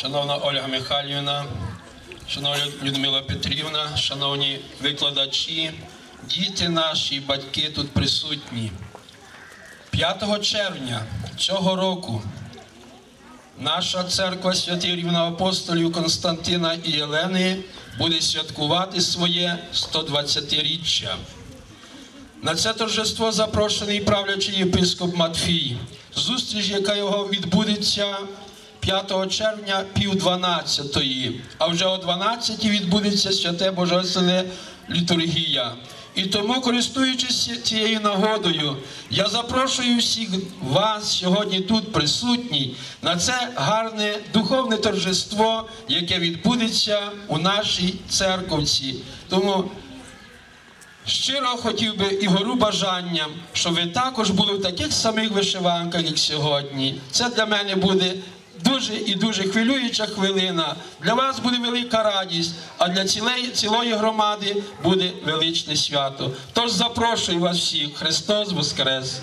шановна Ольга Михайлівна, шановна Людмила Петрівна, шановні викладачі, діти наші, батьки тут присутні. 5 червня цього року наша церква святих рівноапостолів Константина і Єлени буде святкувати своє 120-річчя. На це торжество запрошений правлячий єпископ Матфій. Зустріч, яка його відбудеться 5 червня пів 12-ї, а вже о 12 відбудеться святе Божественне літургія. І тому, користуючись цією нагодою, я запрошую всіх вас сьогодні тут присутні на це гарне духовне торжество, яке відбудеться у нашій церковці. Тому Щиро хотів би і гору бажанням, щоб ви також були в таких самих вишиванках, як сьогодні. Це для мене буде дуже і дуже хвилююча хвилина. Для вас буде велика радість, а для цілої, цілої громади буде величне свято. Тож запрошую вас всіх. Христос Воскрес!